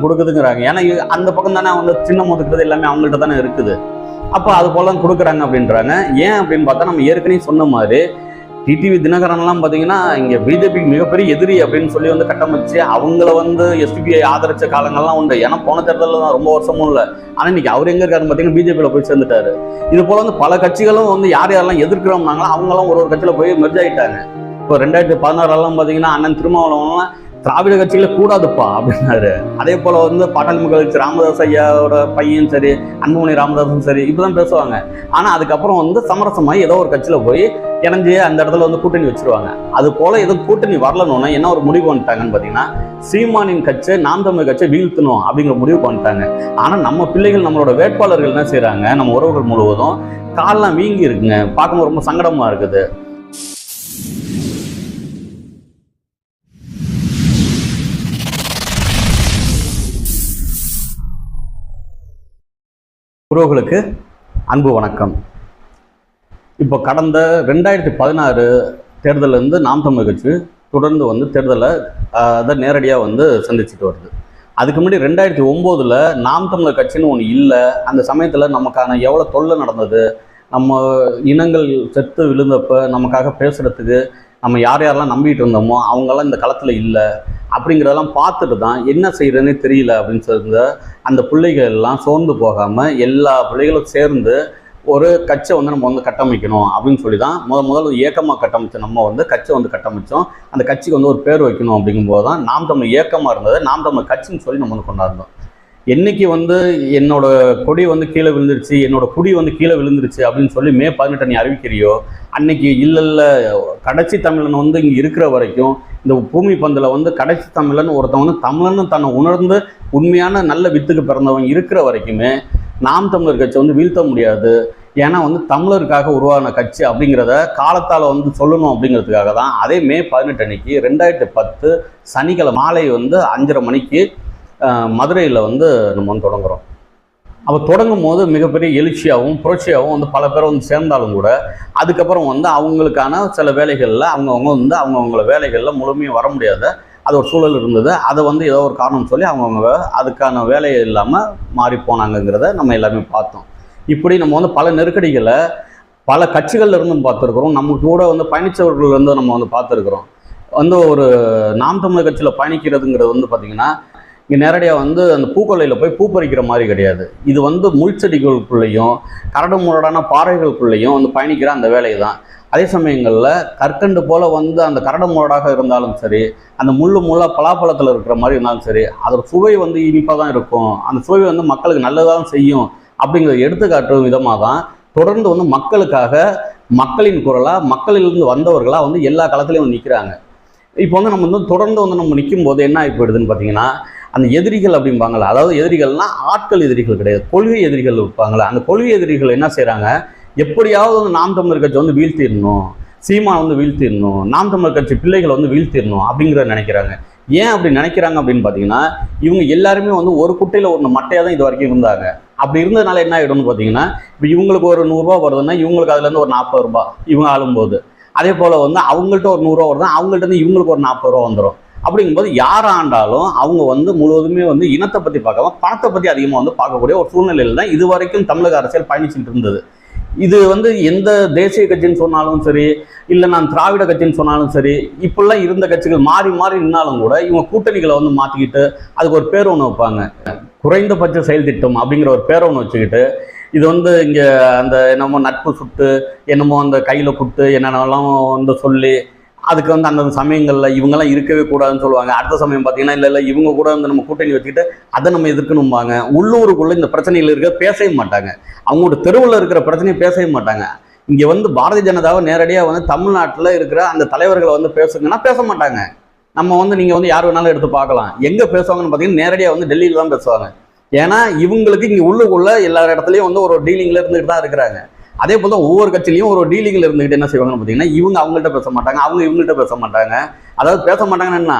தான் கொடுக்குதுங்கிறாங்க. ஏன்னா அந்த பக்கம் தானே வந்து சின்னம் ஒதுக்குறது எல்லாமே அவங்கள்ட்ட தானே இருக்குது. அப்போ அது போல தான் கொடுக்குறாங்க அப்படின்றாங்க. ஏன் அப்படின்னு பார்த்தா நம்ம ஏற்கனவே சொன்ன மாதிரி டிடிவி தினகரன்லாம் பார்த்தீங்கன்னா இங்கே பிஜேபிக்கு மிகப்பெரிய எதிரி அப்படின்னு சொல்லி வந்து கட்டமைச்சு அவங்கள வந்து எஸ்பிஐ ஆதரிச்ச காலங்கள்லாம் உண்டு. ஏன்னா போன தேர்தலில் தான் ரொம்ப வருஷமும் இல்லை. ஆனால் இன்னைக்கு அவர் எங்கே இருக்காருன்னு பார்த்தீங்கன்னா பிஜேபியில் போய் சேர்ந்துட்டாரு. இது போல வந்து பல கட்சிகளும் வந்து யார் யாரெல்லாம் எதிர்க்கிறோம்னாங்களோ அவங்களாம் ஒரு ஒரு கட்சியில் போய் மெர்ஜ் ஆகிட்டாங்க இப்போ ரெண்டாயிரத்தி பதினாறுலாம் பார்த்தீங்கன்னா அண்ணன் திருமாவளவன்லாம் திராவிட கட்சிகளை கூடாதுப்பா அப்படின்னாரு. அதே போல வந்து பாட்டாளி மக்கள் கட்சி ராமதாஸ் ஐயாவோட பையன் சரி அன்புமணி ராமதாஸும் சரி இப்படிதான் பேசுவாங்க. ஆனா அதுக்கப்புறம் வந்து சமரசமாய் ஏதோ ஒரு கட்சியில போய் இணைஞ்சு அந்த இடத்துல வந்து கூட்டணி வச்சிருவாங்க. அது போல ஏதோ கூட்டணி வரலன்னு என்ன ஒரு முடிவு பண்ணிட்டாங்கன்னு பாத்தீங்கன்னா சீமானின் கட்சி நாம் தமிழ் கட்சியை வீழ்த்தணும் அப்படிங்கிற முடிவு பண்ணிட்டாங்க ஆனா நம்ம பிள்ளைகள் நம்மளோட வேட்பாளர்கள் என்ன செய்யறாங்க நம்ம உறவுகள் முழுவதும் கால்லாம் வீங்கி இருக்குங்க பார்க்கும்போது ரொம்ப சங்கடமா இருக்குது. உறவுகளுக்கு அன்பு வணக்கம். இப்போ கடந்த ரெண்டாயிரத்தி பதினாறு தேர்தலேருந்து நாம் தமிழ் கட்சி தொடர்ந்து வந்து தேர்தலை அதை நேரடியாக வந்து சந்திச்சுட்டு வருது. அதுக்கு முன்னாடி ரெண்டாயிரத்தி ஒம்போதில் நாம் தமிழர் கட்சின்னு ஒன்று இல்லை. அந்த சமயத்தில் நமக்கான எவ்வளோ தொல்லை நடந்தது நம்ம இனங்கள் செத்து விழுந்தப்போ நமக்காக பேசுகிறதுக்கு நம்ம யார் யாரெல்லாம் நம்பிட்டு இருந்தோமோ அவங்கெல்லாம் இந்த களத்தில் இல்லை அப்படிங்கிறதெல்லாம் பார்த்துட்டு தான் என்ன செய்யறதுன்னே தெரியல அப்படின்னு சொல்லியிருந்த அந்த பிள்ளைகள் எல்லாம் சோர்ந்து போகாமல் எல்லா பிள்ளைகளும் சேர்ந்து ஒரு கட்சை வந்து நம்ம வந்து கட்டமைக்கணும் அப்படின்னு சொல்லி தான் முத முதல்ல இயக்கமாக கட்டமைச்சோம் நம்ம வந்து கட்சை வந்து கட்டமைச்சோம். அந்த கட்சிக்கு வந்து ஒரு பேர் வைக்கணும் அப்படிங்கும்போது தான் நாம் தமிழ் இயக்கமாக இருந்தது நாம் தமிழ் கட்சின்னு சொல்லி நம்ம வந்து கொண்டாடுறோம் என்னைக்கு வந்து என்னோட கொடி வந்து கீழே விழுந்துருச்சு என்னோட குடி வந்து கீழே விழுந்துருச்சு அப்படின்னு சொல்லி மே பதினெட்டு நீ அறிவிக்கிறியோ அன்னைக்கு இல்லை இல்லை கடைசி தமிழன் வந்து இங்கே இருக்கிற வரைக்கும் இந்த பூமி பந்தில் வந்து கடைசி தமிழன் ஒருத்தன் வந்து தமிழன் தன்னை உணர்ந்து உண்மையான நல்ல வித்துக்கு பிறந்தவன் இருக்கிற வரைக்குமே நாம் தமிழர் கட்சி வந்து வீழ்த்த முடியாது. ஏன்னா வந்து தமிழருக்காக உருவான கட்சி அப்படிங்கிறத காலத்தால் வந்து சொல்லணும் அப்படிங்கிறதுக்காக தான். அதே மே பதினெட்டு அன்னைக்கு ரெண்டாயிரத்தி பத்து சனிக்கிழமை மாலை வந்து அஞ்சரை மணிக்கு மதுரையில் வந்து நம்ம வந்து தொடங்குறோம். அப்போ தொடங்கும் போது மிகப்பெரிய எழுச்சியாகவும் புரட்சியாகவும் வந்து பல பேர் வந்து சேர்ந்தாலும் கூட அதுக்கப்புறம் வந்து அவங்களுக்கான சில வேலைகளில் அவங்கவுங்க வந்து அவங்கவுங்கள வேலைகளில் முழுமையாக வர முடியாத அது ஒரு சூழல் இருந்தது. அதை வந்து ஏதோ ஒரு காரணம் சொல்லி அவங்கவுங்க அதுக்கான வேலையை இல்லாமல் மாறி போனாங்கங்கிறத நம்ம எல்லாமே பார்த்தோம். இப்படி நம்ம வந்து பல நெருக்கடிகளை பல கட்சிகள்ல இருந்தும் பார்த்துருக்குறோம். நம்ம கூட வந்து பயணித்தவர்கள் வந்து நம்ம வந்து பார்த்துருக்குறோம். வந்து ஒரு நாம் தமிழர் கட்சியில் பயணிக்கிறதுங்கிறது வந்து பார்த்திங்கன்னா இங்கே நேரடியாக வந்து அந்த பூக்கொல்லையில் போய் பூ பறிக்கிற மாதிரி கிடையாது. இது வந்து முள்செடிகளுக்குள்ளேயும் கரடு முரடான பாறைகளுக்குள்ளேயும் வந்து பயணிக்கிற அந்த வேலை தான் அதே சமயங்களில் கற்கண்டு போல் வந்து அந்த கரடு முரடாக இருந்தாலும் சரி அந்த முள் முள்ளாக பலாப்பழத்தில் இருக்கிற மாதிரி இருந்தாலும் சரி அதோட சுவை வந்து இனிப்பாக தான் இருக்கும். அந்த சுவை வந்து மக்களுக்கு நல்லதாக செய்யும் அப்படிங்கிறத எடுத்துக்காட்டும் விதமாக தான் தொடர்ந்து வந்து மக்களுக்காக மக்களின் குரலாக மக்களிலிருந்து வந்தவர்களாக வந்து எல்லா காலத்துலேயும் வந்து நிற்கிறாங்க இப்போ வந்து நம்ம வந்து தொடர்ந்து வந்து நம்ம நிற்கும் போது என்ன ஆகி போயிடுதுன்னு பார்த்தீங்கன்னா அந்த எதிரிகள் அப்படிம்பாங்களா அதாவது எதிரிகள்னா ஆட்கள் எதிரிகள் கிடையாது கொள்கை எதிரிகள் இருப்பாங்களா அந்த கொள்கை எதிரிகள் என்ன செய்கிறாங்க எப்படியாவது வந்து நாம் தமிழர் கட்சி வந்து வீழ்த்திடணும் சீமா வந்து வீழ்த்திடணும் நாம் தமிழர் கட்சி பிள்ளைகளை வந்து வீழ்த்திடணும் அப்படிங்கிறத நினைக்கிறாங்க. ஏன் அப்படி நினைக்கிறாங்க அப்படின்னு பார்த்தீங்கன்னா இவங்க எல்லாருமே வந்து ஒரு குட்டையில் ஒரு மட்டையாக தான் இது வரைக்கும் இருந்தாங்க. அப்படி இருந்ததுனால என்ன ஆகிடும்னு பார்த்தீங்கன்னா இப்போ இவங்களுக்கு ஒரு நூறுரூவா வருதுன்னா இவங்களுக்கு அதுலேருந்து ஒரு நாற்பது ரூபாய் இவங்க ஆளும்போது. அதே போல் வந்து அவங்கள்ட்ட ஒரு நூறுரூவா வருது அவங்கள்ட்ட இருந்து இவங்களுக்கு ஒரு நாற்பது ரூபா வந்துடும் அப்படிங்கும்போது யார் ஆண்டாலும் அவங்க வந்து முழுவதுமே வந்து இனத்தை பற்றி பார்க்காம பணத்தை பற்றி அதிகமாக வந்து பார்க்கக்கூடிய ஒரு சூழ்நிலையில் தான் இது வரைக்கும் தமிழக அரசியல் பயணிச்சுட்டு இருந்தது. இது வந்து எந்த தேசிய கட்சின்னு சொன்னாலும் சரி இல்லை நான் திராவிட கட்சின்னு சொன்னாலும் சரி இப்படிலாம் இருந்த கட்சிகள் மாறி மாறி நின்னாலும் கூட இவங்க கூட்டணிகளை வந்து மாற்றிக்கிட்டு அதுக்கு ஒரு பேர் ஒன்று வைப்பாங்க. குறைந்தபட்ச செயல் திட்டம் அப்படிங்கிற ஒரு பேரை ஒன்று வச்சுக்கிட்டு இது வந்து இங்கே அந்த என்னமோ நட்பு சுட்டு என்னமோ அந்த கையில் குட்டு என்னென்னலாம் வந்து சொல்லி அதுக்கு வந்து அந்தந்த சமயங்களில் இவங்கெல்லாம் இருக்கவே கூடாதுன்னு சொல்லுவாங்க. அடுத்த சமயம் பார்த்தீங்கன்னா இல்லை இல்லை இவங்க கூட வந்து நம்ம கூட்டணி வச்சுக்கிட்டு அதை நம்ம எதிர்க்கணும்பாங்க. உள்ளூருக்குள்ளே இந்த பிரச்சனைகள் இருக்க பேசவே மாட்டாங்க. அவங்களோட தெருவில் இருக்கிற பிரச்சனையை பேசவே மாட்டாங்க. இங்கே வந்து பாரதிய ஜனதாவை நேரடியாக வந்து தமிழ்நாட்டில் இருக்கிற அந்த தலைவர்களை வந்து பேசுங்கன்னா பேச மாட்டாங்க. நம்ம வந்து நீங்கள் வந்து யார் வேணாலும் எடுத்து பார்க்கலாம். எங்கே பேசுவாங்கன்னு பார்த்தீங்கன்னா நேரடியாக வந்து டெல்லியில் தான் பேசுவாங்க. ஏன்னா இவங்களுக்கு இங்கே உள்ளுக்குள்ள எல்லா இடத்துலையும் வந்து ஒரு டீலிங்கில் இருந்துகிட்டு தான் இருக்கிறாங்க. அதே போல் தான் ஒவ்வொரு கட்சியிலையும் ஒரு டீலிங்கில் இருந்துகிட்டு என்ன செய்வாங்கன்னு பார்த்தீங்கன்னா இவங்க அவங்கள்ட்ட பேச மாட்டாங்க அவங்க இவங்கள்ட்ட பேச மாட்டாங்க. அதாவது பேச மாட்டாங்கன்னா என்ன?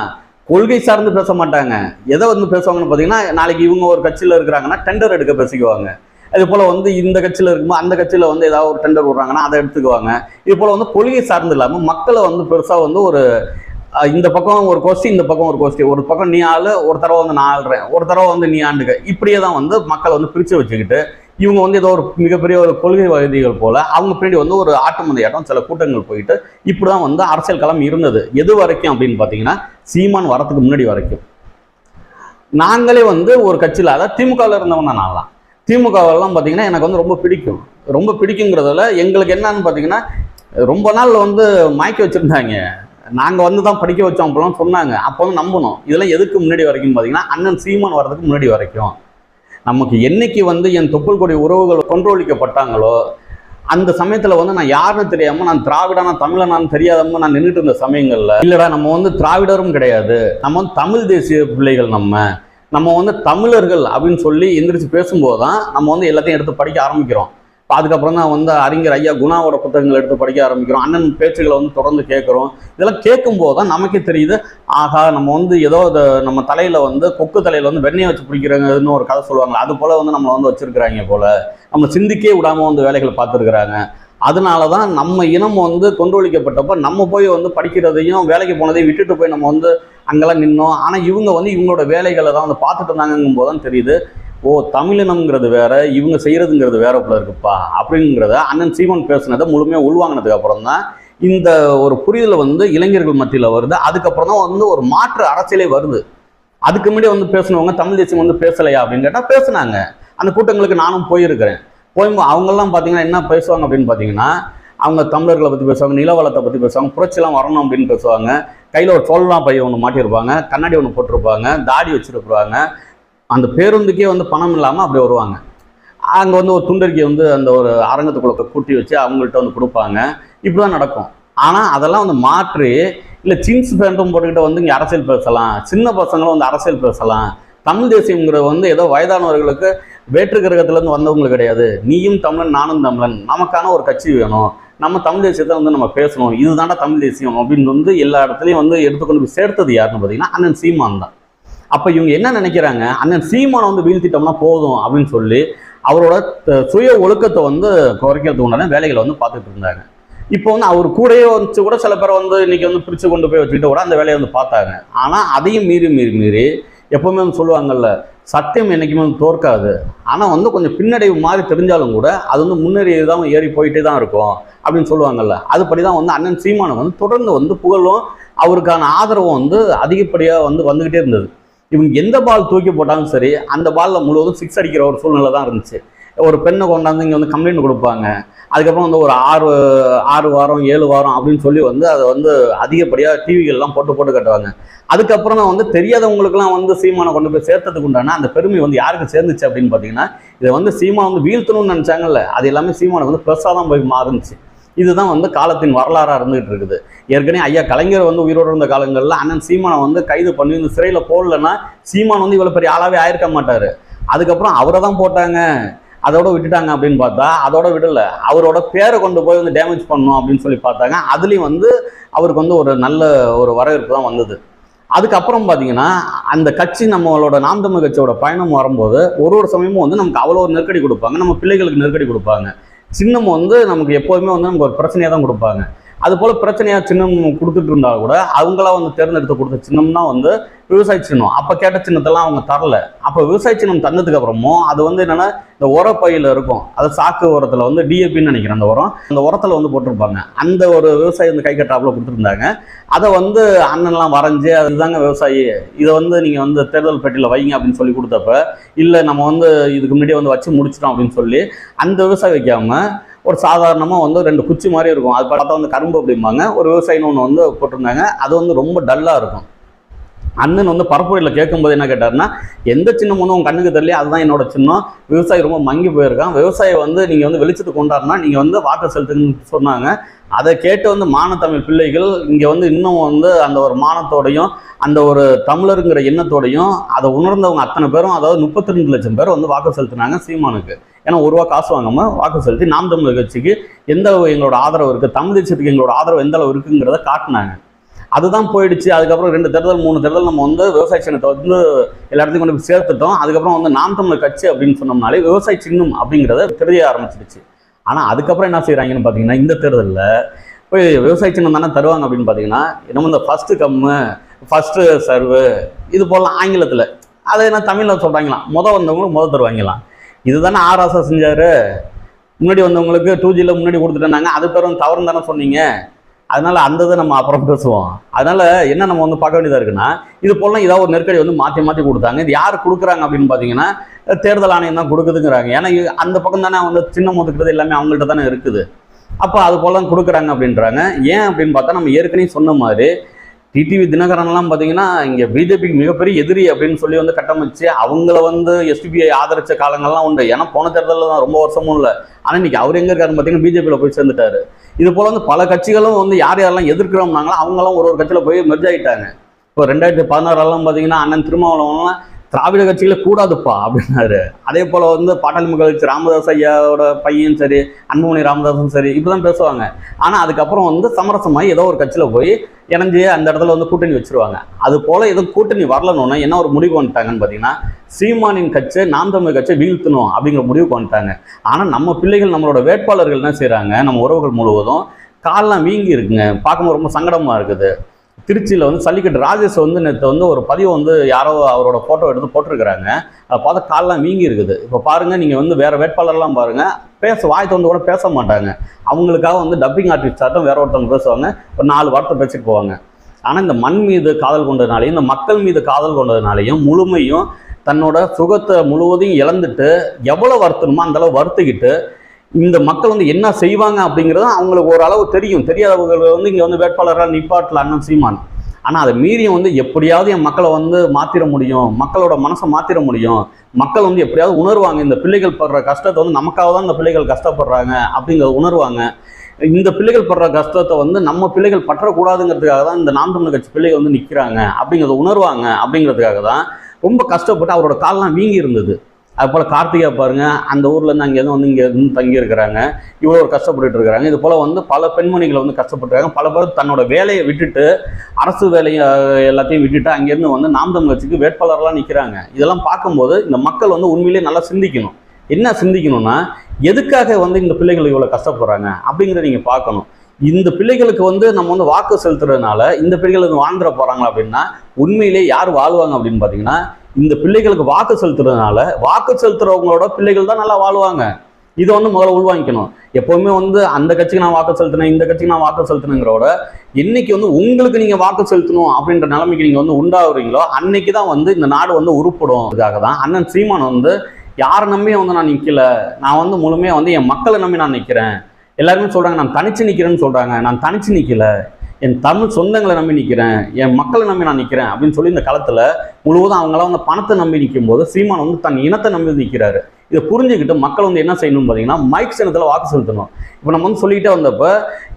கொள்கை சார்ந்து பேச மாட்டாங்க. எதை வந்து பேசுவாங்கன்னு பார்த்தீங்கன்னா நாளைக்கு இவங்க ஒரு கட்சியில் இருக்கிறாங்கன்னா டெண்டர் எடுக்க பேசிக்குவாங்க. இது போல் வந்து இந்த கட்சியில் இருக்கும்போது அந்த கட்சியில் வந்து ஏதாவது ஒரு டெண்டர் விடுறாங்கன்னா அதை எடுத்துக்குவாங்க. இது போல் வந்து கொள்கை சார்ந்து இல்லாமல் மக்களை வந்து பெருசாக வந்து ஒரு இந்த பக்கம் ஒரு கோஷ்டி இந்த பக்கம் ஒரு கோஷ்டி ஒரு பக்கம் நீ ஆளு ஒரு தடவை வந்து நான் ஆள்றேன். ஒரு தடவை வந்து நீ ஆண்டுக்க. இப்படியே தான் வந்து மக்களை வந்து பிரித்து வச்சுக்கிட்டு இவங்க வந்து ஏதோ ஒரு மிகப்பெரிய ஒரு கொள்கைவாதிகள் போல அவங்க பின்னாடி வந்து ஒரு ஆட்டமந்தையாட்டம் சில கூட்டங்கள் போயிட்டு இப்படி தான் வந்து அரசியல் களம் இருந்தது. எது வரைக்கும் அப்படின்னு பார்த்தீங்கன்னா சீமான் வரத்துக்கு முன்னாடி வரைக்கும். நாங்களே வந்து ஒரு கட்சியில் அதாவது திமுகவில் இருந்தவங்க தான் நான்லாம் திமுகவெல்லாம் பார்த்தீங்கன்னா எனக்கு வந்து ரொம்ப பிடிக்கும். ரொம்ப பிடிக்குங்கிறதுல எங்களுக்கு என்னன்னு பார்த்தீங்கன்னா ரொம்ப நாள் வந்து மயக்கி வச்சுருந்தாங்க. நாங்கள் வந்து தான் படிக்க வச்சோம் அப்படிலாம் சொன்னாங்க. அப்போ வந்து நம்பணும். இதெல்லாம் எதுக்கு முன்னாடி வரைக்கும் பார்த்தீங்கன்னா அண்ணன் சீமான் வர்றதுக்கு முன்னாடி வரைக்கும். நமக்கு என்னைக்கு வந்து என் தொப்புள் கொடி உறவுகள் கொன்றொழிக்கப்பட்டாங்களோ அந்த சமயத்தில் வந்து நான் யாருன்னு தெரியாமல் நான் திராவிடனா தமிழனான்னு தெரியாதம நான் நின்றுட்டு இருந்த சமயங்களில் இல்லைடா நம்ம வந்து திராவிடரும் கிடையாது. நம்ம வந்து தமிழ் தேசிய பிள்ளைகள் நம்ம. நம்ம வந்து தமிழர்கள் அப்படின்னு சொல்லி எந்திரிச்சு பேசும்போது தான் நம்ம வந்து எல்லாத்தையும் எடுத்து படிக்க ஆரம்பிக்கிறோம். அதுக்கப்புறம் தான் வந்து அறிஞர் ஐயா குணாவோட புத்தகங்கள் எடுத்து படிக்க ஆரம்பிக்கிறோம். அண்ணன் பேச்சுகளை வந்து தொடர்ந்து கேட்குறோம். இதெல்லாம் கேட்கும்போது தான் நமக்கே தெரியுது ஆகா நம்ம வந்து ஏதோ நம்ம தலையில் வந்து கொக்கு தலையில் வந்து வெண்ணெயை வச்சு பிடிக்கிறாங்கன்னு ஒரு கதை சொல்லுவாங்க. அது போல் வந்து நம்மளை வந்து வச்சுருக்கிறாங்க போல். நம்ம சிந்திக்கே விடாமல் வந்து வேலைகளை பார்த்துருக்குறாங்க. அதனால தான் நம்ம இனம் வந்து கொன்றொழிக்கப்பட்டப்ப நம்ம போய் வந்து படிக்கிறதையும் வேலைக்கு போனதையும் விட்டுட்டு போய் நம்ம வந்து அங்கெல்லாம் நின்னோம். ஆனால் இவங்க வந்து இவங்களோட வேலைகளை தான் வந்து பார்த்துட்டு இருந்தாங்கங்கும் போது தான் தெரியுது. ஓ தமிழினம்ங்கிறது வேற இவங்க செய்கிறதுங்கிறது வேற போல இருக்குப்பா அப்படிங்கிறத அண்ணன் சீமன் பேசுனதை முழுமையாக உள்வாங்கினதுக்கு அப்புறம் தான் இந்த ஒரு புரிதல் வந்து இளைஞர்கள் மத்தியில் வருது. அதுக்கப்புறம் தான் வந்து ஒரு மாற்று அரசியலே வருது. அதுக்கு முன்னாடி வந்து பேசினவங்க தமிழ் தேசியம் வந்து பேசலையா அப்படின்னு கேட்டால் பேசுனாங்க. அந்த கூட்டங்களுக்கு நானும் போயிருக்கிறேன். போய் அவங்கெல்லாம் பார்த்தீங்கன்னா என்ன பேசுவாங்க அப்படின்னு பார்த்தீங்கன்னா அவங்க தமிழர்களை பற்றி பேசுவாங்க நிலவளத்தை பற்றி பேசுவாங்க புரட்சிலாம் வரணும் அப்படின்னு பேசுவாங்க. கையில் ஒரு சோழலாம் பையன் ஒன்று மாட்டியிருப்பாங்க கண்ணாடி ஒன்று போட்டிருப்பாங்க தாடி வச்சுருப்பாங்க. அந்த பேருந்துக்கே வந்து பணம் இல்லாமல் அப்படி வருவாங்க. அங்கே வந்து ஒரு துண்டறிக்கை வந்து அந்த ஒரு அரங்கத்துக்குள்ள கூட்டி வச்சு அவங்கள்ட்ட வந்து கொடுப்பாங்க. இப்படி தான் நடக்கும். ஆனால் அதெல்லாம் வந்து மாற்றி. இல்லை ஜீன்ஸ் பேண்ட்டும் போட்டுக்கிட்ட வந்து இங்கே அரசியல் பேசலாம். சின்ன பசங்களும் வந்து அரசியல் பேசலாம். தமிழ் தேசியங்கிறது வந்து ஏதோ வயதானவர்களுக்கு வேற்று கிரகத்துலேருந்து வந்தவங்களுக்கு கிடையாது. நீயும் தமிழன் நானும் தமிழன். நமக்கான ஒரு கட்சி வேணும். நம்ம தமிழ் தேசியத்தை வந்து நம்ம பேசணும். இதுதான்டா தமிழ் தேசியம் அப்படின்னு வந்து எல்லா இடத்துலையும் வந்து எடுத்துக்கொண்டு போய் சேர்த்தது யாருன்னு பார்த்தீங்கன்னா அண்ணன் சீமான் தான். அப்போ இவங்க என்ன நினைக்கிறாங்க? அண்ணன் சீமானை வந்து வீழ்த்திட்டோம்னா போதும் அப்படின்னு சொல்லி அவரோட சுய ஒழுக்கத்தை வந்து குறைக்கிறதுக்கு உண்டான வேலைகளை வந்து பார்த்துட்டு இருந்தாங்க. இப்போ வந்து அவர் கூடயே வந்து கூட சில பேரை வந்து இன்னைக்கு வந்து பிரித்து கொண்டு போய் வச்சுக்கிட்டு கூட அந்த வேலையை வந்து பார்த்தாங்க. ஆனால் அதையும் மீறி மீறி மீறி எப்போவுமே வந்து சொல்லுவாங்கல்ல சத்தியம் என்றைக்குமே வந்து தோற்காது. ஆனால் வந்து கொஞ்சம் பின்னடைவு மாதிரி தெரிஞ்சாலும் கூட அது வந்து முன்னேறி தான் ஏறி போயிட்டே தான் இருக்கும் அப்படின்னு சொல்லுவாங்கல்ல. அதுபடி தான் வந்து அண்ணன் சீமானம் வந்து தொடர்ந்து வந்து புகழும் அவருக்கான ஆதரவும் வந்து அதிகப்படியாக வந்து வந்துக்கிட்டே இருந்தது. இவங்க எந்த பால் தூக்கி போட்டாலும் சரி அந்த பாலில் முழுவதும் சிக்ஸ் அடிக்கிற ஒரு சூழ்நிலை தான் இருந்துச்சு. ஒரு பெண்ணை கொண்டாந்து இங்கே வந்து கம்ப்ளைண்ட் கொடுப்பாங்க. அதுக்கப்புறம் வந்து ஒரு ஆறு ஆறு வாரம் ஏழு வாரம் அப்படின்னு சொல்லி வந்து அதை வந்து அதிகப்படியாக டிவிகள்லாம் போட்டு போட்டு கட்டுவாங்க. அதுக்கப்புறம் தான் வந்து தெரியாதவங்களுக்குலாம் வந்து சீமானை கொண்டு போய் சேர்த்ததுக்கு உண்டான அந்த பெருமை வந்து யாருக்கு சேர்ந்துச்சு அப்படின்னு பார்த்தீங்கன்னா இதை வந்து சீமா வந்து வீழ்த்தணும்னு நினச்சாங்கல்ல அது எல்லாமே சீமானை வந்து ப்ரெஸ்ஸாக தான் போய் மாறுனுச்சு. இதுதான் வந்து காலத்தின் வரலாறாக இருந்துகிட்டு இருக்குது. ஏற்கனவே ஐயா கலைஞர் வந்து உயிரோடு இருந்த காலங்களில் அண்ணன் சீமானை வந்து கைது பண்ணி இந்த சிறையில் போடலன்னா சீமான் வந்து இவ்வளோ பெரிய ஆளாகவே ஆயிருக்க மாட்டார். அதுக்கப்புறம் அவரை தான் போட்டாங்க. அதோட விட்டுட்டாங்க அப்படின்னு பார்த்தா அதோட விடலை. அவரோட பேரை கொண்டு போய் வந்து டேமேஜ் பண்ணணும் அப்படின்னு சொல்லி பார்த்தாங்க. அதுலேயும் வந்து அவருக்கு வந்து ஒரு நல்ல ஒரு வரவேற்பு தான் வந்தது. அதுக்கப்புறம் பார்த்தீங்கன்னா அந்த கட்சி நம்மளோட நாம் தமிழ் கட்சியோட பயணம் வரும்போது ஒரு ஒரு சமயமும் வந்து நமக்கு அவ்வளோ ஒரு நெருக்கடி கொடுப்பாங்க. நம்ம பிள்ளைகளுக்கு நெருக்கடி கொடுப்பாங்க. சின்னம் வந்து நமக்கு எப்போதுமே வந்து நமக்கு ஒரு பிரச்சனையாக தான் கொடுப்பாங்க. அது போல் பிரச்சனையாக சின்னம் கொடுத்துட்டு இருந்தா கூட அவங்களா வந்து தேர்ந்தெடுத்து கொடுத்த சின்னம்னா வந்து விவசாய சின்னம். அப்போ கேட்ட சின்னத்தெல்லாம் அவங்க தரல. அப்போ விவசாய சின்னம் தந்ததுக்கு அப்புறமும் அது வந்து என்னன்னா இந்த உரப்பையில் இருக்கும். அது சாக்கு உரத்தில் வந்து டிஏபின்னு நினைக்கிறேன் அந்த உரம். அந்த உரத்தில் வந்து போட்டிருப்பாங்க. அந்த ஒரு விவசாயி வந்து கை கட்டாப்புல கொடுத்துருந்தாங்க. அதை வந்து அண்ணன்லாம் வரைஞ்சு அதுதாங்க விவசாயி. இதை வந்து நீங்கள் வந்து தேர்தல் பெட்டியில் வைங்க அப்படின்னு சொல்லி கொடுத்தப்ப இல்லை நம்ம வந்து இதுக்கு முன்னாடியே வந்து வச்சு முடிச்சிட்டோம் அப்படின்னு சொல்லி அந்த விவசாயி வைக்காம ஒரு சாதாரணமாக வந்து ரெண்டு குச்சி மாதிரி இருக்கும். அது பார்த்தா வந்து கரும்பு அப்படிம்பாங்க. ஒரு விவசாயின்னு ஒன்று வந்து போட்டிருந்தாங்க. அது வந்து ரொம்ப டல்லாக இருக்கும். அண்ணன் வந்து பரப்புரையில் கேட்கும்போது என்ன கேட்டார்னா எந்த சின்னம் வந்து கண்ணுக்கு தெரியல அதுதான் என்னோட சின்னம். விவசாயி ரொம்ப மங்கி போயிருக்கான். விவசாயி வந்து நீங்கள் வந்து வெளிச்சத்துக்கு கொண்டாடுனா நீங்கள் வந்து வாக்கு செலுத்துங்கன்னு சொன்னாங்க. அதை கேட்டு வந்து மானத்தமிழ் பிள்ளைகள் இங்கே வந்து இன்னும் வந்து அந்த ஒரு மானத்தோடையும் அந்த ஒரு தமிழருங்கிற எண்ணத்தோடையும் அதை உணர்ந்தவங்க அத்தனை பேரும் அதாவது முப்பத்தி ரெண்டு லட்சம் பேர் வந்து வாக்கு செலுத்தினாங்க சீமானுக்கு. ஏன்னா ஒரு ரூபா காசு வாங்காம வாக்கு செலுத்தி நாம் தமிழர் கட்சிக்கு எந்த எங்களோட ஆதரவு இருக்குது தமிழ் தேசியத்துக்கு எங்களோட ஆதரவு எந்த அளவு இருக்குங்கிறத காட்டினாங்க. அதுதான் போயிடுச்சு. அதுக்கப்புறம் ரெண்டு தேர்தல் மூணு தேர்தல் நம்ம வந்து விவசாய சின்னத்தை வந்து எல்லா இடத்தையும் கொண்டு போய் சேர்த்துட்டோம். அதுக்கப்புறம் வந்து நாம் தமிழர் கட்சி அப்படின்னு சொன்னோம்னாலே விவசாய சின்னம் அப்படிங்கிறத தெரிய ஆரம்பிச்சிருச்சு ஆனால் அதுக்கப்புறம் என்ன செய்கிறாங்கன்னு பார்த்தீங்கன்னா இந்த தேர்தலில் போய் விவசாய சின்னம் தானே தருவாங்க அப்படின்னு பார்த்தீங்கன்னா நம்ம இந்த ஃபஸ்ட்டு கம்மு ஃபஸ்ட்டு சர்வு இது போடலாம் ஆங்கிலத்தில். அதை என்ன தமிழில் சொல்கிறாங்களாம் முத வந்தவங்களுக்கு முத தருவாங்களாம். இதுதானே ஆர்எஸ்எஸ் செஞ்சாரு. முன்னாடி வந்தவங்களுக்கு டூ ஜியில் முன்னாடி கொடுத்துட்டேனாங்க அது பேரும் தவறு தானே சொன்னீங்க. அதனால அந்த இதை நம்ம அப்புறம் பேசுவோம். அதனால என்ன நம்ம வந்து பார்க்க வேண்டியதாக இருக்குன்னா இது போலாம் ஏதாவது ஒரு நெருக்கடி வந்து மாற்றி மாற்றி கொடுத்தாங்க. இது யார் கொடுக்குறாங்க அப்படின்னு பார்த்தீங்கன்னா தேர்தல் ஆணையம் தான் கொடுக்குதுங்கிறாங்க. ஏன்னா அந்த பக்கம் தானே வந்து சின்னம் ஒதுக்குறது எல்லாமே அவங்கள்ட்ட தானே இருக்குது. அப்போ அது போல கொடுக்குறாங்க அப்படின்றாங்க. ஏன் அப்படின்னு பார்த்தா நம்ம ஏற்கனவே சொன்ன மாதிரி டிடிவி தினகரன்லாம் பார்த்தீங்கன்னா இங்கே பிஜேபிக்கு மிகப்பெரிய எதிரி அப்படின்னு சொல்லி வந்து கட்டமைச்சு அவங்கள வந்து எஸ்டிபிஐ ஆதரிச்ச காலங்கள்லாம் உண்டு. ஏன்னா போன தேர்தலில் தான் ரொம்ப வருஷமும் இல்லை ஆனால் இன்னைக்கு அவர் எங்கே இருக்காருன்னு பார்த்தீங்கன்னா பிஜேபியில் போய் சேர்ந்துட்டாரு. இது போல் வந்து பல கட்சிகளும் வந்து யார் யாரெல்லாம் எதிர்க்கிறோம்னாங்களோ அவங்களாம் ஒரு ஒரு கட்சியில் போய் மெர்ஜ் ஆகிட்டாங்க இப்போ ரெண்டாயிரத்தி பதினாறுலாம் பார்த்தீங்கன்னா அண்ணன் திருமாவளவன்லாம் திராவிட கட்சிகளே கூடாதுப்பா அப்படின்னாரு. அதே போல வந்து பாட்டாளி மக்கள் கட்சி ராமதாஸ் ஐயாவோட பையன் சரி அன்புமணி ராமதாஸும் சரி இப்படிதான் பேசுவாங்க. ஆனா அதுக்கப்புறம் வந்து சமரசமாகி ஏதோ ஒரு கட்சியில போய் இணைஞ்சு அந்த இடத்துல வந்து கூட்டணி வச்சிருவாங்க. அது போல எதுவும் கூட்டணி வரலன்னு என்ன ஒரு முடிவு வந்துட்டாங்கன்னு பார்த்தீங்கன்னா சீமானின் கட்சி நாம் தமிழ் கட்சியை வீழ்த்தணும் அப்படிங்கிற முடிவுக்கு வந்துட்டாங்க. ஆனா நம்ம பிள்ளைகள் நம்மளோட வேட்பாளர்கள் என்ன செய்கிறாங்க நம்ம உறவுகள் முழுவதும் கால்லாம் வீங்கி இருக்குங்க. பார்க்கும்போது ரொம்ப சங்கடமா இருக்குது. திருச்சியில் வந்து சல்லிக்கட்டு ராஜேஷ் வந்து நேற்று வந்து ஒரு பதிவு வந்து யாரோ அவரோட ஃபோட்டோ எடுத்து போட்டிருக்கிறாங்க. அதை பார்த்தா கால்லாம் வீங்கி இருக்குது. இப்போ பாருங்கள் நீங்கள் வந்து வேறு வேட்பாளர்லாம் பாருங்கள் பேச வாய் தந்து கூட பேச மாட்டாங்க. அவங்களுக்காக வந்து டப்பிங் ஆர்டிஸ்ட் ஆட்டம் வேற ஒருத்தவங்க பேசுவாங்க. ஒரு நாலு வார்த்தை பேசிட்டு போவாங்க. ஆனால் இந்த மண் மீது காதல் கொண்டதுனாலையும் இந்த மக்கள் மீது காதல் கொண்டதுனாலையும் முழுமையும் தன்னோட சுகத்தை முழுவதையும் இழந்துட்டு எவ்வளோ வருத்தணுமோ அந்தளவு வருத்துக்கிட்டு வருத்திக்கிட்டு இந்த மக்கள் வந்து என்ன செய்வாங்க அப்படிங்கிறது அவங்களுக்கு ஓரளவு தெரியும். தெரியாதவர்கள் வந்து இங்கே வந்து வேட்பாளராக நிப்பாட்டில் அண்ணன் சீமான். ஆனால் அதை மீறியும் வந்து எப்படியாவது என் மக்களை வந்து மாற்றிட முடியும். மக்களோட மனசை மாற்றிட முடியும். மக்கள் வந்து எப்படியாவது உணர்வாங்க. இந்த பிள்ளைகள் படுற கஷ்டத்தை வந்து நமக்காக தான் இந்த பிள்ளைகள் கஷ்டப்படுறாங்க அப்படிங்கிறத உணர்வாங்க. இந்த பிள்ளைகள் படுற கஷ்டத்தை வந்து நம்ம பிள்ளைகள் பற்றக்கூடாதுங்கிறதுக்காக தான் இந்த நாம் தமிழர் கட்சி பிள்ளைகள் வந்து நிற்கிறாங்க அப்படிங்கிறத உணர்வாங்க அப்படிங்கிறதுக்காக தான் ரொம்ப கஷ்டப்பட்டு அவரோட கால்லாம் வீங்கி இருந்தது அது போல் கார்த்திகா பாருங்க அந்த ஊர்லேருந்து அங்கேருந்து வந்து இங்கே இருந்து தங்கியிருக்கிறாங்க. இவ்வளோ ஒரு கஷ்டப்பட்டுட்டு இருக்கிறாங்க இது போல் வந்து பல பெண்மணிகளை வந்து கஷ்டப்பட்டுருக்காங்க. பல பேர் தன்னோட வேலையை விட்டுட்டு அரசு வேலையை எல்லாத்தையும் விட்டுட்டு அங்கேருந்து வந்து நாம் கட்சிக்கு வேட்பாளர்லாம் நிற்கிறாங்க இதெல்லாம் பார்க்கும்போது இந்த மக்கள் வந்து உண்மையிலேயே நல்லா சிந்திக்கணும். என்ன சிந்திக்கணும்னா எதுக்காக வந்து இந்த பிள்ளைகள் இவ்வளோ கஷ்டப்படுறாங்க அப்படிங்கிறத நீங்கள் பார்க்கணும். இந்த பிள்ளைகளுக்கு வந்து நம்ம வந்து வாக்கு செலுத்துறதுனால இந்த பிள்ளைகள் வந்து வாழ்ந்துட போகிறாங்களா அப்படின்னா உண்மையிலே யார் வாழ்வாங்க அப்படின்னு பார்த்தீங்கன்னா இந்த பிள்ளைகளுக்கு வாக்கு செலுத்துறதுனால வாக்கு செலுத்துறவங்களோட பிள்ளைகள் தான் நல்லா வாழ்வாங்க. இதை வந்து முதல்ல உள்வாங்கிக்கணும். எப்பவுமே வந்து அந்த கட்சிக்கு நான் வாக்கு செலுத்தினேன் இந்த கட்சிக்கு நான் வாக்கு செலுத்தினுங்கிறோட இன்னைக்கு வந்து உங்களுக்கு நீங்க வாக்கு செலுத்தணும் அப்படின்ற நிலைமைக்கு நீங்க வந்து உண்டாகுறீங்களோ அன்னைக்கு தான் வந்து இந்த நாடு வந்து உருப்படும். அதுக்காக தான் அண்ணன் சீமான் வந்து யாரை நம்பி வந்து நான் நிக்கல. நான் வந்து முழுமையா வந்து என் மக்களை நம்பி நான் நிக்கிறேன். எல்லாருமே சொல்றாங்க நான் தனிச்சு நிக்கிறேன்னு சொல்றாங்க. நான் தனிச்சு நிக்கல. என் தமிழ் சொந்தங்களை நம்பி நிற்கிறேன் என் மக்களை நம்பி நான் நிற்கிறேன் அப்படின்னு சொல்லி இந்த காலத்தில் முழுவதும் அவங்களாம் வந்து பணத்தை நம்பி நிற்கும் போது சீமான் வந்து தன் இனத்தை நம்பி நிற்கிறாரு இதை புரிஞ்சுக்கிட்டு மக்கள் வந்து என்ன செய்யணும் பார்த்தீங்கன்னா மைக் சின்னத்தில் வாக்கு செலுத்தணும். இப்போ நம்ம வந்து சொல்லிக்கிட்டே வந்தப்போ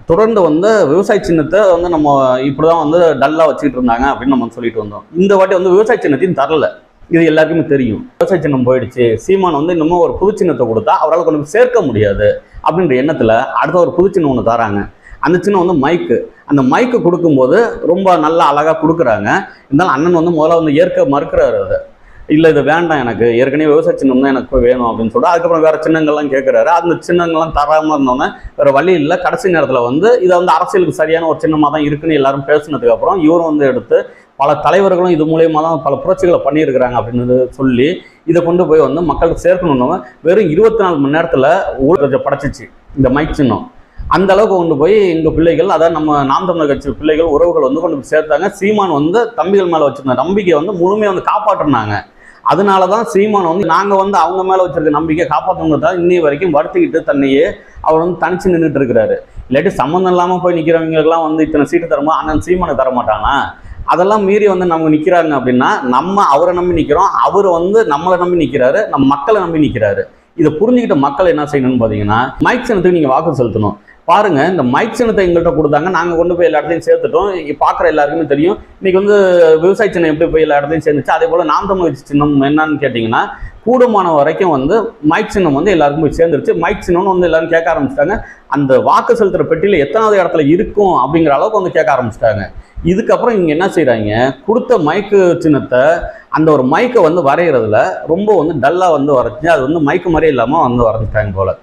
தொடர்ந்து வந்து விவசாய சின்னத்தை வந்து நம்ம இப்படி தான் வந்து டல்லாக வச்சுக்கிட்டு இருந்தாங்க அப்படின்னு நம்ம சொல்லிட்டு வந்தோம். இந்த வாட்டி வந்து விவசாய சின்னத்தையும் தரல. இது எல்லாருக்குமே தெரியும். விவசாய சின்னம் போயிடுச்சு. சீமான் வந்து இன்னமும் ஒரு புது சின்னத்தை கொடுத்தா அவரால் கொண்டு போய் சேர்க்க முடியாது அப்படின்ற எண்ணத்தில் அடுத்த ஒரு புது சின்னம் ஒன்று தராங்க. அந்த சின்னம் வந்து மைக்கு அந்த மைக்கு கொடுக்கும்போது ரொம்ப நல்லா அழகாக கொடுக்குறாங்க. இருந்தாலும் அண்ணன் வந்து முதல்ல வந்து ஏற்க மறுக்கிறாரு அதை. இல்லை இது வேண்டாம் எனக்கு. ஏற்கனவே விவசாய சின்னம் தான் எனக்கு வேணும் அப்படின்னு சொல்லிட்டு அதுக்கப்புறம் வேறு சின்னங்கள்லாம் கேட்குறாரு அந்த சின்னங்கள்லாம் தராமல் இருந்தோன்னே வேறு வழி இல்லை. கடைசி நேரத்தில் வந்து இதை வந்து அரசியலுக்கு சரியான ஒரு சின்னமாக தான் இருக்குன்னு எல்லாரும் பேசினதுக்கப்புறம் இவரும் வந்து எடுத்து பல தலைவர்களும் இது மூலயமா தான் பல புரட்சிகளை பண்ணியிருக்கிறாங்க அப்படின்னு சொல்லி இதை கொண்டு போய் வந்து மக்களுக்கு சேர்க்கணுன்னு வெறும் இருபத்தி நாலு மணி நேரத்தில் ஊழல் படைச்சிச்சு இந்த மைக் சின்னம். அந்த அளவுக்கு கொண்டு போய் எங்க பிள்ளைகள் அதாவது நம்ம நாம் தமிழர் கட்சி பிள்ளைகள் உறவுகள் வந்து கொண்டு போய் சேர்த்தாங்க. சீமான் வந்து தம்பிகள் மேல வச்சிருந்த நம்பிக்கையை வந்து முழுமையாக வந்து காப்பாற்றினாங்க. அதனால தான் சீமான் வந்து நாங்கள் வந்து அவங்க மேலே வச்சிருக்க நம்பிக்கை காப்பாற்றணுங்கிறதால இன்னி வரைக்கும் வருத்திக்கிட்டு தன்னையே அவர் வந்து தனிச்சு நின்றுட்டு இருக்கிறாரு. இல்லாட்டி சம்மந்தம் இல்லாமல் போய் நிற்கிறவங்களுக்குலாம் வந்து இத்தனை சீட்டு தரமா அண்ணன் சீமானை தர மாட்டானா? அதெல்லாம் மீறி வந்து நம்ம நிற்கிறாங்க அப்படின்னா நம்ம அவரை நம்பி நிற்கிறோம் அவர் வந்து நம்மளை நம்பி நிற்கிறாரு நம்ம மக்களை நம்பி நிற்கிறாரு இதை புரிஞ்சுக்கிட்ட மக்கள் என்ன செய்யணும்னு பார்த்தீங்கன்னா மைக் சனத்துக்கு நீங்கள் வாக்கு செலுத்தணும். பாருங்க இந்த மைக் சின்னத்தை எங்கள்கிட்ட கொடுத்தாங்க. நாங்கள் கொண்டு போய் எல்லா இடத்தையும் சேர்த்துட்டோம். பார்க்குற எல்லாருக்குமே தெரியும். இன்னைக்கு வந்து விவசாய சின்னம் எப்படி போய் எல்லா இடத்தையும் சேர்ந்துச்சு? அதே போல் நாம் தமிழ் சின்னம் என்னன்னு கேட்டிங்கன்னா கூடுமான வரைக்கும் வந்து மைக் சின்னம் வந்து எல்லாருக்கும் போய் சேர்ந்துருச்சு. மைக் சின்னம்னு வந்து எல்லாரும் கேட்க ஆரம்பிச்சிட்டாங்க. அந்த வாக்கு செலுத்துகிற பெட்டியில் எத்தனாவது இடத்துல இருக்கும் அப்படிங்கிற அளவுக்கு வந்து கேட்க ஆரம்பிச்சிட்டாங்க. இதுக்கப்புறம் இவங்க என்ன செய்கிறாங்க கொடுத்த மைக்கு சின்னத்தை அந்த ஒரு மைக்கை வந்து வரைகிறதுல ரொம்ப வந்து டல்லாக வந்து வரைச்சி அது வந்து மைக்கு மாதிரியே இல்லாமல் வந்து வரைஞ்சிட்டாங்க போல்.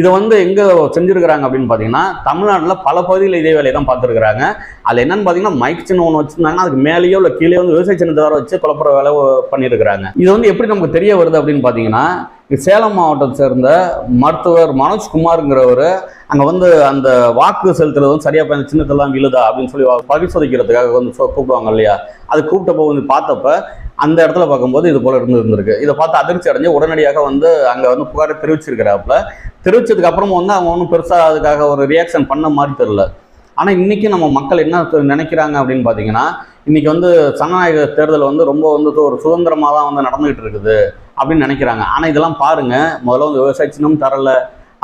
இதை வந்து எங்கே செஞ்சுருக்கிறாங்க அப்படின்னு பார்த்தீங்கன்னா தமிழ்நாட்டில் பல பகுதியில் இதே வேலையை தான் பார்த்துருக்குறாங்க. அதில் என்னன்னு பார்த்தீங்கன்னா மைக் சின்ன ஒன்று வச்சுருந்தாங்க அதுக்கு மேலேயோ இல்லை கீழே வந்து விவசாய சின்னத்தை வர வச்சு குழப்பற வேலை பண்ணியிருக்கிறாங்க இது வந்து எப்படி நமக்கு தெரிய வருது அப்படின்னு பார்த்தீங்கன்னா சேலம் மாவட்டத்தை சேர்ந்த மருத்துவர் மனோஜ்குமாருங்கிறவர் அங்கே வந்து அந்த வாக்கு செலுத்துறது வந்து சரியாக போய் சின்னத்தெல்லாம் விழுதா அப்படின்னு சொல்லி பரிசோதிக்கிறதுக்காக வந்து கூப்பிடுவாங்க இல்லையா? அது கூப்பிட்டப்போ வந்து பார்த்தப்ப அந்த இடத்துல பார்க்கும்போது இது போல இருந்து இருந்திருக்கு. இதை பார்த்து அதிர்ச்சி அடைஞ்சு உடனடியாக வந்து அங்கே வந்து புகாரை தெரிவிச்சிருக்கிறாப்புல. தெரிவித்ததுக்கு அப்புறமும் வந்து அவங்க ஒன்றும் பெருசாக அதுக்காக ஒரு ரியாக்ஷன் பண்ண மாதிரி தெரில ஆனால் இன்றைக்கி நம்ம மக்கள் என்ன நினைக்கிறாங்க அப்படின்னு பார்த்தீங்கன்னா இன்றைக்கி வந்து சனநாயக தேர்தல் வந்து ரொம்ப வந்து ஒரு சுதந்திரமாக தான் வந்து நடந்துகிட்டு இருக்குது அப்படின்னு நினைக்கிறாங்க. ஆனால் இதெல்லாம் பாருங்க. முதல்ல வந்து விவசாய சின்னம் தரல.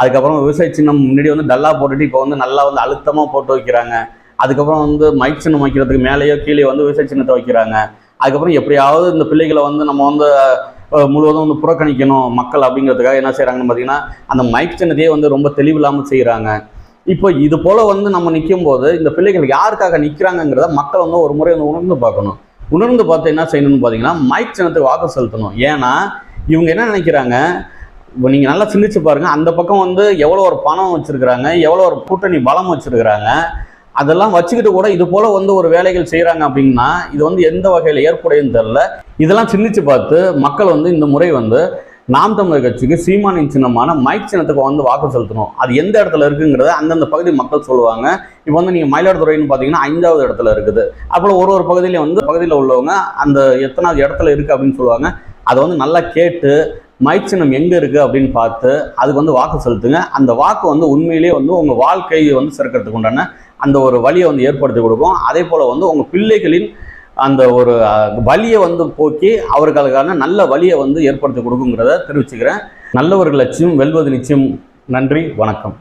அதுக்கப்புறம் விவசாய சின்னம் முன்னாடி வந்து டல்லா போட்டுட்டு இப்போ வந்து நல்லா வந்து அழுத்தமாக போட்டு வைக்கிறாங்க. அதுக்கப்புறம் வந்து மைக் சின்னம் வைக்கிறதுக்கு மேலேயோ கீழே வந்து விவசாய சின்னத்தை வைக்கிறாங்க. அதுக்கப்புறம் எப்படியாவது இந்த பிள்ளைகளை வந்து நம்ம வந்து முழுவதும் வந்து புறக்கணிக்கணும் மக்கள் அப்படிங்கிறதுக்காக என்ன செய்கிறாங்கன்னு பார்த்தீங்கன்னா அந்த மைக் சின்னத்தையே வந்து ரொம்ப தெளிவில்லாமல் செய்கிறாங்க இப்போ இது போல் வந்து நம்ம நிற்கும் போது இந்த பிள்ளைகள் யாருக்காக நிற்கிறாங்கங்கிறத மக்கள் வந்து ஒரு முறை வந்து உணர்ந்து பார்க்கணும். உணர்ந்து பார்த்து என்ன செய்யணும்னு பார்த்தீங்கன்னா மைக் சின்னத்துக்கு வாக்கு செலுத்தணும். ஏன்னா இவங்க என்ன நினைக்கிறாங்க இப்போ நீங்கள் நல்லா சிந்திச்சு பாருங்கள் அந்த பக்கம் வந்து எவ்வளோ ஒரு பணம் வச்சுருக்குறாங்க எவ்வளோ ஒரு கூட்டணி பலம் வச்சுருக்குறாங்க அதெல்லாம் வச்சுக்கிட்டு கூட இது போல வந்து ஒரு வேலைகள் செய்கிறாங்க அப்படின்னா இது வந்து எந்த வகையில் ஏற்புடையன்னு தெரில இதெல்லாம் சிந்திச்சு பார்த்து மக்கள் வந்து இந்த முறை வந்து நாம் தமிழர் கட்சிக்கு சீமானின் சின்னமான மைக் சின்னத்துக்கு வந்து வாக்கு செலுத்தணும். அது எந்த இடத்துல இருக்குங்கிறத அந்தந்த பகுதி மக்கள் சொல்லுவாங்க. இப்போ வந்து நீங்கள் மயிலாடுதுறைன்னு பார்த்தீங்கன்னா ஐந்தாவது இடத்துல இருக்குது. அப்போ ஒரு ஒரு பகுதியிலையும் வந்து பகுதியில் உள்ளவங்க அந்த எத்தனாவது இடத்துல இருக்குது அப்படின்னு சொல்லுவாங்க. அதை வந்து நல்லா கேட்டு மைக் சின்னம் எங்கே இருக்குது அப்படின்னு பார்த்து அதுக்கு வந்து வாக்கு செலுத்துங்க. அந்த வாக்கு வந்து உண்மையிலேயே வந்து உங்கள் வாழ்க்கையை வந்து சிறக்கிறதுக்கு உண்டான அந்த ஒரு வழியை வந்து ஏற்படுத்தி கொடுக்கும் அதே போல் வந்து உங்கள் பிள்ளைகளின் அந்த ஒரு வழியை வலியை வந்து போக்கி அவர்களுக்கான நல்ல வழியை வந்து ஏற்படுத்தி கொடுக்குங்கிறத தெரிவிச்சுக்கிறேன். நல்லவர்கள் லட்சியம் வெல்வது நிச்சயம். நன்றி வணக்கம்.